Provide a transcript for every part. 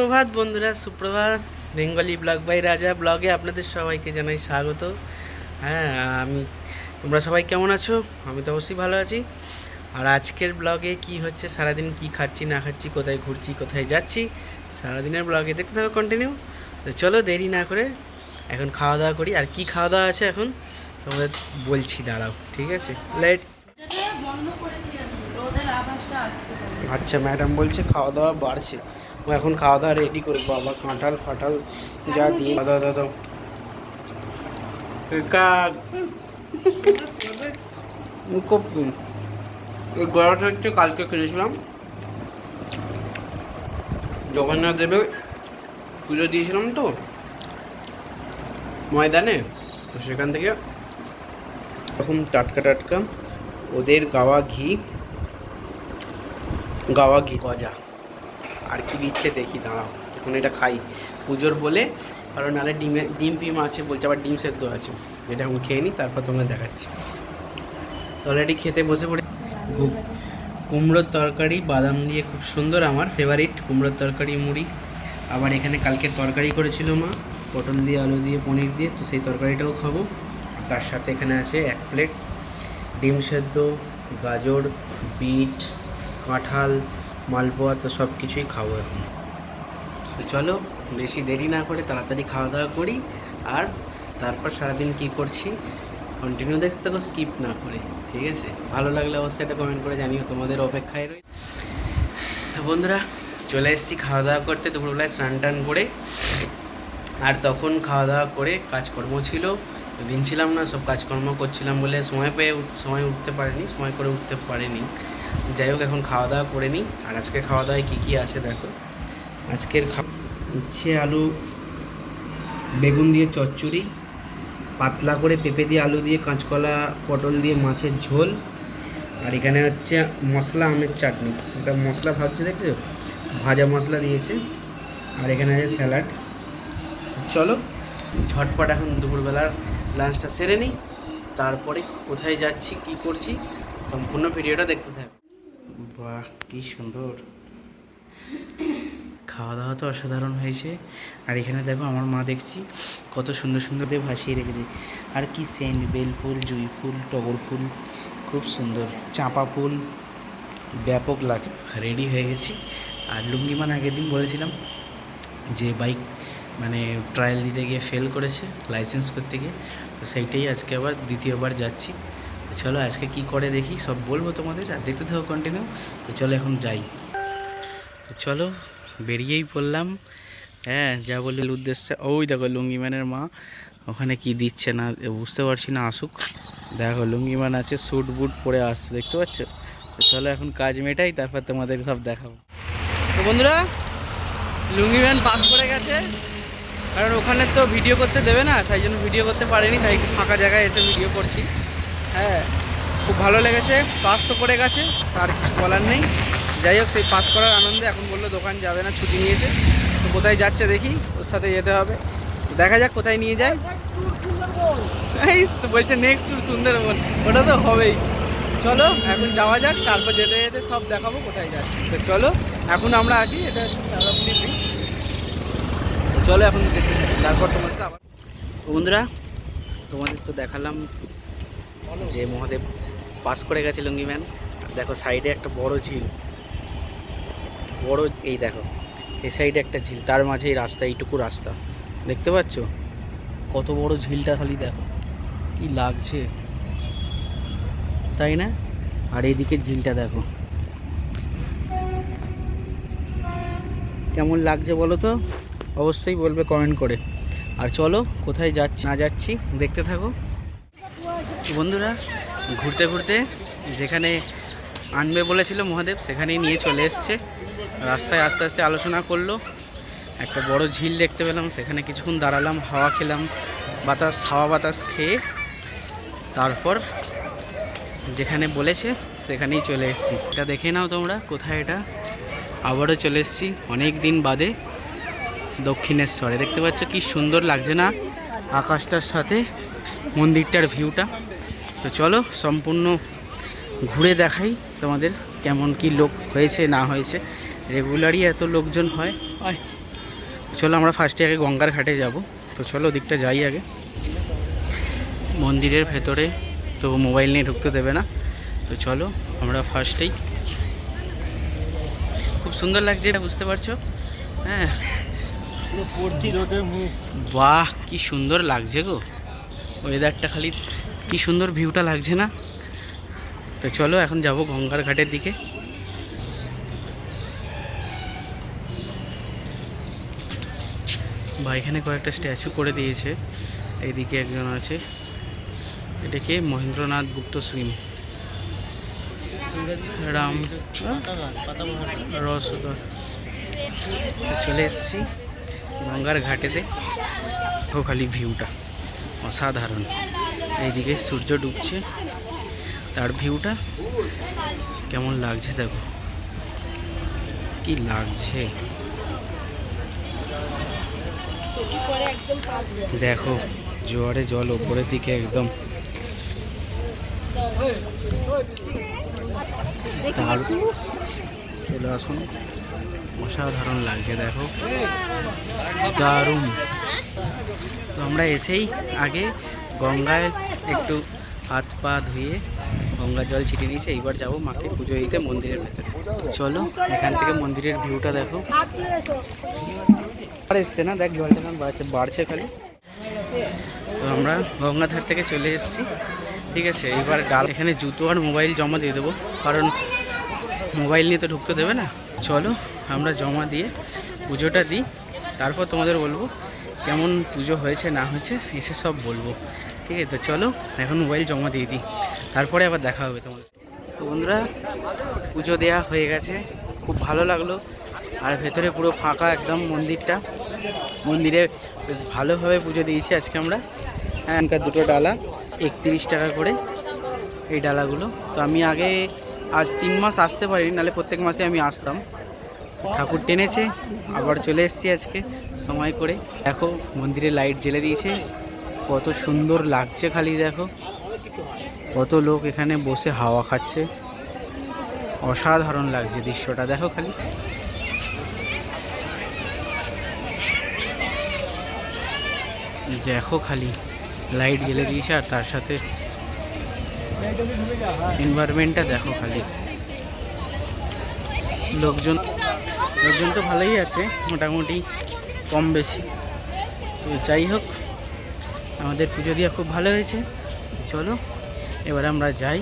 সুপ্রভাত বন্ধুরা সুপ্রভাত বেঙ্গলি ব্লগ বাই রাজা ব্লগে আপনাদের সবাইকে জানাই স্বাগত। হ্যাঁ আমি তোমরা সবাই কেমন আছো? আমি তো অবশ্যই ভালো আছি। আর আজকের ব্লগে কি হচ্ছে? সারাদিন কি খাচ্ছি না খাচ্ছি কোথায় ঘুরছি কোথায় যাচ্ছি সারাদিনের ব্লগে দেখতে থাকো কন্টিনিউ তো চলো দেরি না করে এখন খাওয়া দাওয়া করি। আর কি খাওয়া দাওয়া আছে এখন? তোমাদের বলছি দাঁড়াও ঠিক আছে? লেটস। আচ্ছা ম্যাডাম বলছে খাওয়া দাওয়া বাড়ছে। এখন খাওয়া দাওয়া রেডি করব আবার কাঁঠাল ফাটাল যা দিয়ে দাদা দাদা খুব গড়াটা হচ্ছে কালকে কিনেছিলাম জগন্নাথ দেবে পুজো দিয়েছিলাম তো ময়দানে। তো সেখান থেকে এরকম টাটকা টাটকা ওদের গাওয়া ঘি গাওয়া ঘি গজা। আর কি দিচ্ছে দেখি, দাঁড়াও, এখন এটা খাই। পুজোর বলে কারণ নাহলে ডিমে ডিম ফিম আছে বলছে, আবার ডিম সেদ্ধ আছে। এটা এখন খেয়ে নিই তারপর তোমরা দেখাচ্ছি। অলরেডি খেতে বসে পড়ে কুমড়োর তরকারি, বাদাম দিয়ে খুব সুন্দর আমার ফেভারিট কুমড়োর তরকারি, মুড়ি। আবার এখানে কালকে তরকারি করেছিল মা, পটল দিয়ে, আলু দিয়ে, পনির দিয়ে, তো সেই তরকারিটাও খাব। তার সাথে এখানে আছে এক প্লেট ডিম সেদ্ধ, গাজর, বিট, কাঁঠাল মালপোয়া তো সব কিছুই খাব এখন। তো চলো, বেশি দেরি না করে তাড়াতাড়ি খাওয়া দাওয়া করি, আর তারপর সারাদিন কি করছি কন্টিনিউ দেখতে থাকো স্কিপ না করে, ঠিক আছে? ভালো লাগলে অবশ্যই একটা কমেন্ট করে জানিও, তোমাদের অপেক্ষায় রই তো বন্ধুরা, চলে এসেছি খাওয়া দাওয়া করতে, দুপুরবেলায় স্নান টান করে। আর তখন খাওয়া দাওয়া করে কাজকর্ম ছিল দিন ছিলাম না, সব কাজকর্ম করছিলাম বলে সময় পেয়ে সময় উঠতে পারেনি, সময় করে উঠতে পারিনি। যাই হোক, এখন খাওয়া দাওয়া করে নিই। আর আজকে খাওয়া দাওয়ায় কী কী আছে দেখো। আজকের খা উচ্ছে, আলু, বেগুন দিয়ে চচ্চড়ি, পাতলা করে পেঁপে দিয়ে আলু দিয়ে কাঁচকলা, পটল দিয়ে মাছের ঝোল, আর এখানে হচ্ছে মশলা আমের চাটনি। ওটা মশলা ভাবছে, দেখছ? ভাজা মশলা দিয়েছে, আর এখানে আছে স্যালাড। চলো, ঝটপট এখন দুপুরবেলার লাঞ্চটা সেরে নিই। তারপরে কোথায় যাচ্ছি কি করছি সম্পূর্ণ ভিডিওটা দেখতে থাকো বাহ কি সুন্দর। খাওয়া দাওয়া তো অসাধারণ হয়েছে। আর এখানে দেখো আমার মা দেখছি কত সুন্দর সুন্দর দিয়ে ভাসিয়ে রেখেছে। আর কি সেন্ট বেল ফুল জুঁই ফুল টগর ফুল খুব সুন্দর। চাঁপা ফুল ব্যাপক লাগ রেডি হয়ে গেছি। আর লুঙ্গিমান আগের দিন বলেছিলাম যে বাইক মানে ট্রায়াল দিতে গিয়ে ফেল করেছে লাইসেন্স করতে গিয়ে, তো সেইটাই আজকে আবার দ্বিতীয়বার যাচ্ছি। চলো আজকে কি করে দেখি, সব বলব তোমাদের, আর দেখতে থাকো কন্টিনিউ তো চলো এখন যাই। তো চলো, বেরিয়েই পড়লাম। হ্যাঁ যা বলে উদ্দেশ্যে। ওই দেখো লুঙ্গিম্যানের মা, ওখানে কি দিচ্ছে না বুঝতে পারছি না, আসুক। দেখো লুঙ্গিম্যান আছে স্যুট বুট পরে আসছে, দেখতে পাচ্ছ? তো চলো এখন কাজ মেটাই, তারপর তোমাদের সব দেখাবো। তো বন্ধুরা লুঙ্গিম্যান পাস করে গেছে। কারণ ওখানে তো ভিডিও করতে দেবে না তাই জন্য ভিডিও করতে পারিনি, তাই ফাঁকা জায়গায় এসে ভিডিও করছি। হ্যাঁ খুব ভালো লেগেছে, পাস তো করে গেছে, তার কিছু বলার নেই। যাই হোক, সেই পাস করার আনন্দে এখন বলল দোকান যাবে না, ছুটি নিয়েছে। তো কোথায় যাচ্ছে দেখি, ওর সাথে যেতে হবে। দেখা যাক কোথায় নিয়ে যায়। বলছে নেক্সট ট্যুর সুন্দরবন, ওটা তো হবেই। চলো, এখন যাওয়া যাক, তারপর যেতে যেতে সব দেখাবো কোথায় যাচ্ছি। তো চলো। এখন আমরা আছি, এটা চলো এখন তারপর তোমার সাথে বন্ধুরা, তোমাদের তো দেখালাম যে মহাদেব পাস করে গেছে লুঙ্গিম্যান দেখো সাইডে একটা বড় ঝিল। বড়, এই দেখো, এই সাইডে একটা ঝিল, তার মাঝে এই রাস্তা, এইটুকু রাস্তা। দেখতে পাচ্ছ? কত বড় ঝিলটা খালি দেখো, কি লাগছে। তাই না? আর এইদিকে ঝিলটা দেখো। কেমন লাগছে বলো তো? অবশ্যই বলবে কমেন্ট করে। আর চলো, কোথায় যাচ্ছি, না যাচ্ছি, দেখতে থাকো। বন্ধুরা, ঘুরতে ঘুরতে যেখানে আনবে বলেছিল মহাদেব, সেখানেই নিয়ে চলে এসছে। রাস্তায় আস্তে আস্তে আলোচনা করল। একটা বড় ঝিল দেখতে পেলাম, সেখানে কিছুক্ষণ দাঁড়ালাম, হাওয়া খেলাম, বাতাস, হাওয়া বাতাস খেয়ে তারপর যেখানে বলেছে, সেখানেই চলে এসেছি। এটা দেখে নাও তোমরা, কোথায় এটা? আবারও চলে এসেছি অনেক দিন বাদে দক্ষিণেশ্বরে। দেখতে পাচ্ছ কি সুন্দর লাগছে না আকাশটার সাথে, মন্দিরটার ভিউটা তো চলো সম্পূর্ণ ঘুরে দেখাই তোমাদের কেমন কি লোক হয়েছে, না হয়েছে। রেগুলারই এত লোকজন হয় চলো আমরা ফার্স্টে আগে গঙ্গার ঘাটে যাব। তো চলো ওদিকটা যাই আগে। মন্দিরের ভেতরে তো মোবাইল নিয়ে ঢুকতে দেবে না। তো চলো আমরা ফার্স্টেই খুব সুন্দর লাগছে এটা, বুঝতে পারছ? হ্যাঁ। বাহ, কি সুন্দর লাগছে গো। ওয়েদারটা খালি, কি সুন্দর ভিউটা লাগছে না? তো চলো, এখন যাব গঙ্গার ঘাটের দিকে। বা, এখানে কয়েকটা স্ট্যাচু করে দিয়েছে। এইদিকে একজন আছে। এটাকে মহেন্দ্রনাথ গুপ্ত সিং রাম, রসদর। চলে এসেছি গঙ্গার ঘাটেতে। খালি ভিউটা, অসাধারণ। এইদিকে সূর্য ডুবছে, তার ভিউটা কেমন লাগছে দেখো। কি লাগছে। দেখো, জোয়ারে জল, ওপরের দিকে একদম। চলে আসুন। অসাধারণ লাগছে দেখো। দারুণ। তো আমরা এসেই আগে গঙ্গায় একটু হাত পা ধুয়ে গঙ্গা জল ছিটিয়ে নিয়েছে এইবার যাব মাকে পুজো দিতে মন্দিরের ভেতরে। চলো এখান থেকে মন্দিরের ভিউটা দেখো। আর এসছে না? দেখ জলটা বাড়ছে বাড়ছে খালি। তো আমরা গঙ্গাধার থেকে চলে এসেছি। ঠিক আছে, এবার ডাল এখানে জুতো আর মোবাইল জমা দিয়ে দেবো, কারণ মোবাইল নিয়ে তো ঢুকতে দেবে না। চলো, আমরা জমা দিয়ে পুজোটা দিই, তারপর তোমাদের বলব কেমন পুজো হয়েছে, না হয়েছে, এসে সব বলব। ঠিক আছে, তো চলো, এখন মোবাইল জমা দিয়ে দিই, তারপরে আবার দেখা হবে তোমাদের তো বন্ধুরা, পুজো দেওয়া হয়ে গেছে, খুব ভালো লাগল, আর ভেতরে পুরো ফাঁকা একদম মন্দিরটা। মন্দিরে বেশ ভালোভাবে পুজো দিয়েছি আজকে আমরা। হ্যাঁ দুটো ডালা। একত্রিশ টাকা করে এই ডালাগুলো। তো আমি আগে আজ তিন মাস আসতে পারিনি, নাহলে প্রত্যেক মাসে আমি আসতাম। ঠাকুর টেনেছে, আবার চলে এসেছি আজকে সময় করে। দেখো, মন্দিরে লাইট জ্বেলে দিয়েছে, কত সুন্দর লাগছে খালি দেখো। কত লোক এখানে বসে হাওয়া খাচ্ছে। অসাধারণ লাগছে দৃশ্যটা, দেখো খালি। দেখো খালি। লাইট জ্বেলে দিয়েছে আর তার সাথে এনভায়রনমেন্টটা দেখো খালি। লোকজন লোকজন তো ভালোই আছে, মোটামুটি কম বেশি। তো যাই হোক, আমাদের পুজো দেওয়া খুব ভালো হয়েছে। চলো, এবার আমরা যাই।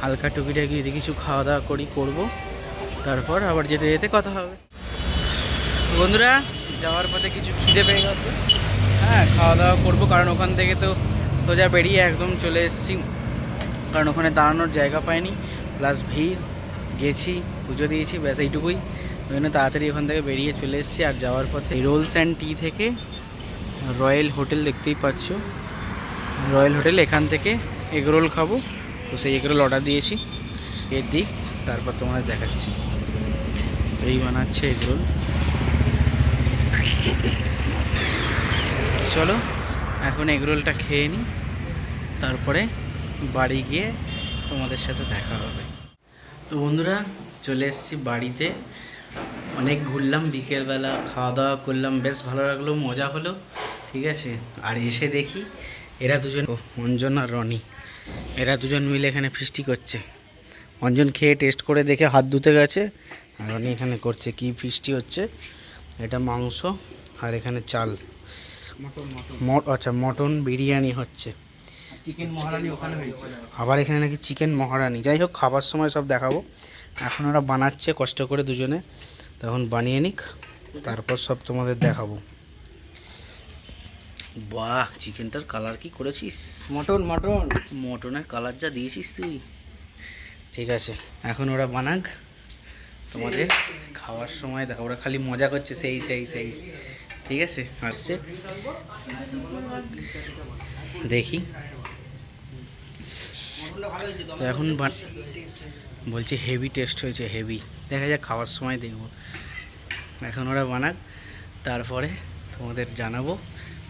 হালকা টুকিটাকি যদি কিছু খাওয়া দাওয়া করি, করব। তারপর আবার যেতে যেতে কথা হবে। বন্ধুরা, যাওয়ার পথে কিছু খিদে পেয়ে গেছে। হ্যাঁ খাওয়া দাওয়া করব, কারণ ওখান থেকে তো সোজা বেরিয়ে একদম চলে এসেছি। কারণ ওখানে দাঁড়ানোর জায়গা পাইনি প্লাস ভিড়, গেছি, পুজো দিয়েছি, ব্যাস এইটুকুই। ওই জন্য তাড়াতাড়ি ওখান থেকে বেরিয়ে চলে এসেছি, আর যাওয়ার পথে রোলস অ্যান্ড টি থেকে রয়্যাল হোটেল দেখতেই পাচ্ছ। রয়্যাল হোটেল এখান থেকে এগরোল খাব, তো সেই এগরোল অর্ডার দিয়েছি। এর দিক তারপর তোমাদের দেখাচ্ছি। এই বানাচ্ছে এগরোল চলো, এখন এগরোলটা খেয়ে নিই তারপরে বাড়ি গিয়ে তোমাদের সাথে দেখা হবে। তো বন্ধুরা, চলে এসেছি বাড়িতে। অনেক ঘুরলাম, বিকেলবেলা খাওয়া দাওয়া করলাম, বেশ ভালো লাগল, মজা হলো, ঠিক আছে? আর এসে দেখি এরা দুজন অঞ্জন আর রনি। এরা দুজন মিলে এখানে ফিস্টি করছে। অঞ্জন খেয়ে টেস্ট করে দেখে হাত ধুতে গেছে, আর রনি এখানে করছে, কি ফিস্টি হচ্ছে? এটা মাংস আর এখানে চাল। আচ্ছা মটন বিরিয়ানি হচ্ছে। চিকেন মহারানি ওখানে হয়েছে। আবার এখানে নাকি চিকেন মহারানি। যাই হোক খাবার সময় সব দেখাবো। এখন ওরা বানাচ্ছে কষ্ট করে দুজনে। তখন বানিয়ে নিক তারপর সব তোমাদের দেখাবো। বাহ চিকেনটার কালার কি করেছিস? Mutton mutton. মটনের কালার যা দিয়েছিস তুই। ঠিক আছে এখন ওরা বানাক। তোমাদের খাওয়ার সময় দেখো ওরা খালি মজা করছে সেই সেই সেই। ঠিক আছে, আসছে। দেখি। এখন বলছি হেভি টেস্ট হয়েছে হেভি দেখা যাক, খাওয়ার সময় দেখব। এখন ওরা বানাক, তারপরে তোমাদের জানাব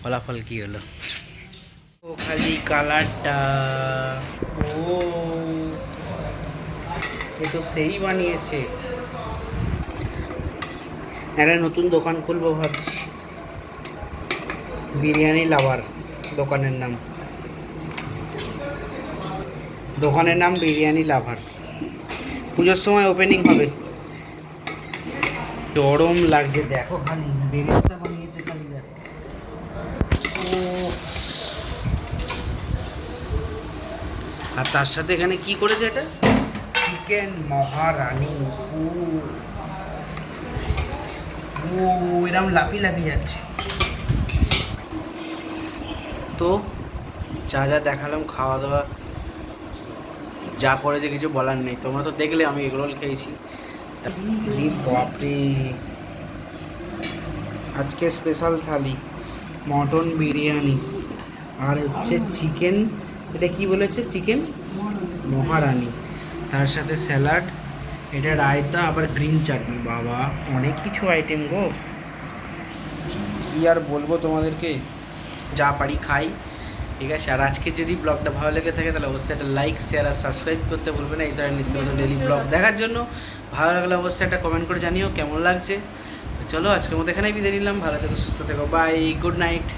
ফলাফল কী হলো। ও, খালি কালারটা। ও, সে তো সেই বানিয়েছে। একটা নতুন দোকান খুলবো ভাবছি। বিরিয়ানি লাভার, দোকানের নাম। দোকানের নাম বিরিয়ানি লাভার। পুজোর সময় ওপেনিং হবে। গরম লাগছে। দেখো খালি বেরেস্তা বানিয়েছে খালি, দেখো। আর তার সাথে এখানে কি করেছে এটা? চিকেন মহারানী। ও। এরম লাফি লাফি যাচ্ছে। তো যা যা দেখালাম খাওয়া দাওয়া যা করেছে কিছু বলার নেই। তোমরা তো দেখলে আমি এগরোল খেয়েছি। বাপরে। আজকে স্পেশাল থালি মটন বিরিয়ানি। আর হচ্ছে চিকেন এটা কি বলেছে চিকেন মহারানি। তার সাথে স্যালাড এটা রায়তা আবার গ্রিন চাটনি বাবা অনেক কিছু আইটেম গো। কি আর বলব তোমাদেরকে? যা পারি খাই, ঠিক আছে? আর আজকে যদি ব্লগটা ভালো লেগে থাকে, তাহলে অবশ্যই একটা লাইক শেয়ার আর সাবস্ক্রাইব করতে ভুলবে না। এই ধরনের নিত্য নতুন ডেলি ব্লগ দেখার জন্য। ভালো লাগলে অবশ্যই একটা কমেন্ট করে জানিও কেমন লাগছে। তো চলো, আজকের মতো এখানেই বিদায় নিলাম। ভালো থেকো, সুস্থ থেকো। Bye good night